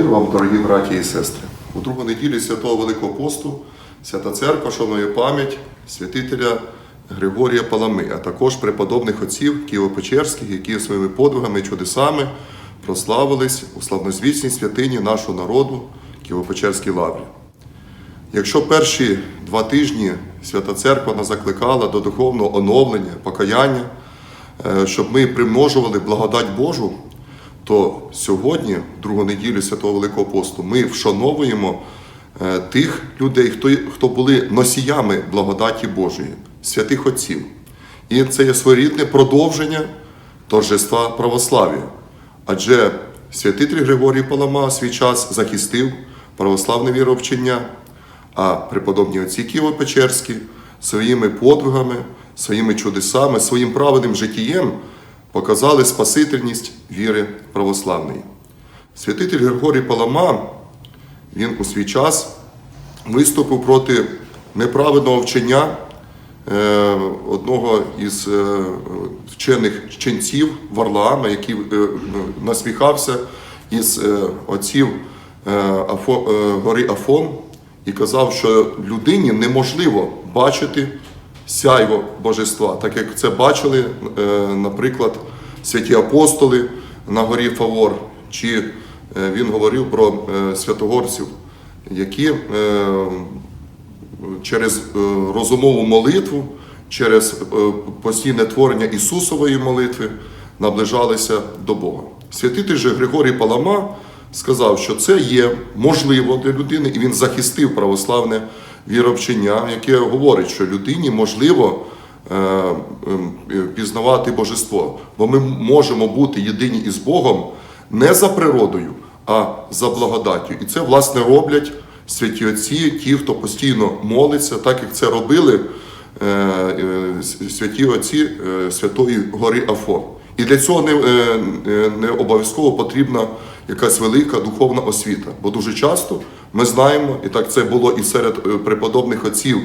Мир вам, дорогі браті і сестри. У другу неділю Святого Великого посту Свята Церква шанує пам'ять святителя Григорія Палами, а також преподобних отців Києво-Печерських, які своїми подвигами і чудесами прославились у славнозвісній святині нашого народу Києво-Печерській лаврі. Якщо перші два тижні Свята Церква нас закликала до духовного оновлення, покаяння, е, щоб ми примножували благодать Божу, то сьогодні, другу неділю Святого Великого посту, ми вшановуємо е, тих людей, хто, хто були носіями благодаті Божої, святих отців. І це є своєрідне продовження торжества православ'я. Адже святитель Григорій Палама свій час захистив православне віровчення, а преподобні отці Києво-Печерські своїми подвигами, своїми чудесами, своїм праведним життєм показали спасительність віри православної. Святитель Григорій Палама, він у свій час виступив проти неправедного вчення е, одного із е, вчених ченців Варлаама, який е, насміхався із отців гори Афон і казав, що людині неможливо бачити сяйво божества, так як це бачили, е, наприклад, святі апостоли на горі Фавор, чи е, він говорив про е, святогорців, які через розумову молитву, через постійне творення Ісусової молитви наближалися до Бога. Святитель же Григорій Палама сказав, що це є можливо для людини, і він захистив православне віровчення, яке говорить, що людині можливо е, ем, е, пізнавати божество, бо ми можемо бути єдині із Богом не за природою, а за благодаттю. І це, власне, роблять святі отці, ті, хто постійно молиться, так як це робили е, святі отці Святої Гори Афон. І для цього не, не обов'язково потрібна якась велика духовна освіта. Бо дуже часто ми знаємо, і так це було і серед е, преподобних отців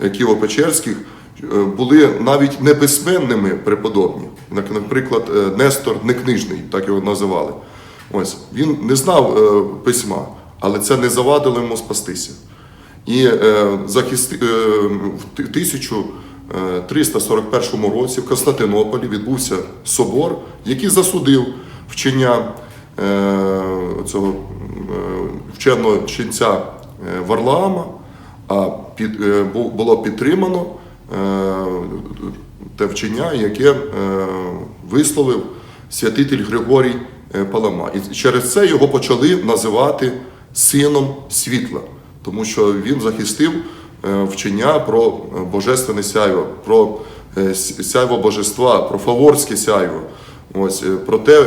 е, Києво-Печерських, е, були навіть неписьменними преподобні. Наприклад, Нестор Некнижний, так його називали. Ось він не знав письма, але це не завадило йому спастися. І захисти, е, в 1341 році в Константинополі відбувся собор, який засудив вчення цього е, вченого ченця е, Варлаама, а під, е, було підтримано е, те вчення, яке е, висловив святитель Григорій е, Палама. І через це його почали називати сином світла, тому що він захистив е, вчення про е, божественне сяйво, про е, сяйво божества, про фаворське сяйво. Ось е, про те,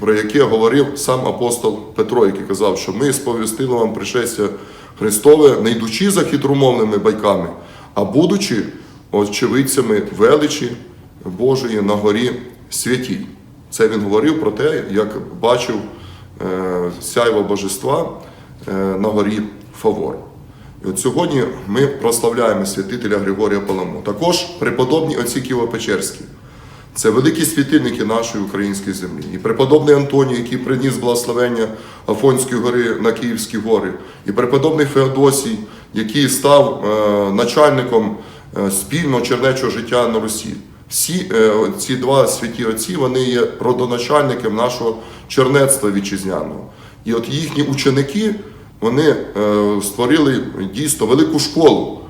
про яке говорив сам апостол Петро, який казав, що ми сповістили вам пришестя Христове, не йдучи за хитромовними байками, а будучи очевидцями величі Божої на горі святій. Це він говорив про те, як бачив е, сяйво божества е, на горі Фавор. І от сьогодні ми прославляємо святителя Григорія Паламу. Також преподобні отці Києво-Печерські. Це великі світильники нашої української землі. І преподобний Антоній, який приніс благословення Афонської гори на Київські гори, і преподобний Феодосій, який став е, начальником е, спільного чернечого життя на Русі. Всі е, ці два святі отці вони є родоначальниками нашого чернецтва вітчизняного. І от їхні ученики вони створили дійсно велику школу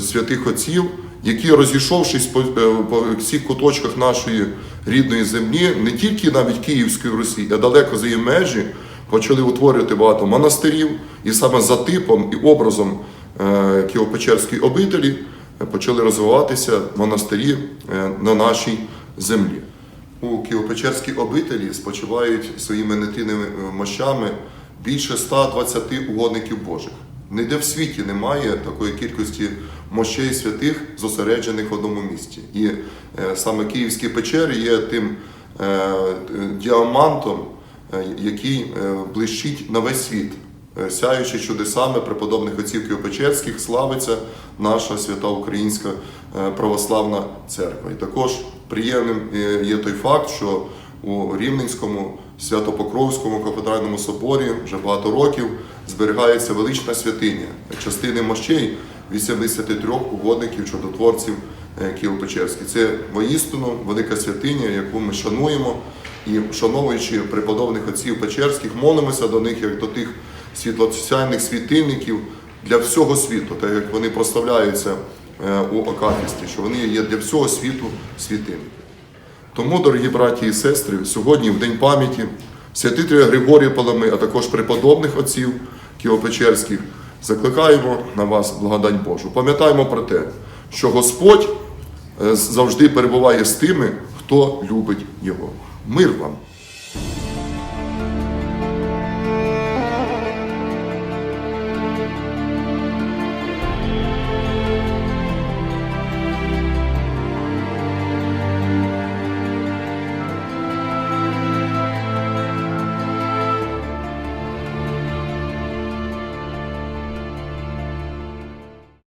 святих отців, які, розійшовшись по, е, по всіх куточках нашої рідної землі, не тільки навіть Київської Русі, а далеко за її межі, почали утворювати багато монастирів, і саме за типом і образом е, Києво-Печерської обителі е, почали розвиватися монастирі на нашій землі. У Києво-Печерській обителі спочивають своїми нетинними мощами більше 120 угодників Божих. Ніде в світі немає такої кількості мощей святих, зосереджених в одному місці. І е, саме Київські печери є тим е, діамантом, е, який блищить на весь світ. Сяючи чудесами преподобних отців Києво-Печерських, славиться наша свята Українська православна церква. І також приємним є той факт, що у Рівненському Свято-Покровському кафедральному соборі вже багато років зберігається велична святиня частини мощей 83 угодників чудотворців е, Києво-Печерський. Це воістину велика святиня, яку ми шануємо і вшановуючи преподобних отців Печерських, молимося до них як до тих світлосяйних світильників для всього світу, так як вони прославляються е, у Акафісті, що вони є для всього світу світильники. Тому, дорогі браті і сестри, сьогодні, в День пам'яті святителя Григорія Палами, а також преподобних отців Києво-Печерських, закликаємо на вас благодать Божу. Пам'ятаємо про те, що Господь е, завжди перебуває з тими, хто любить Його. Мир вам!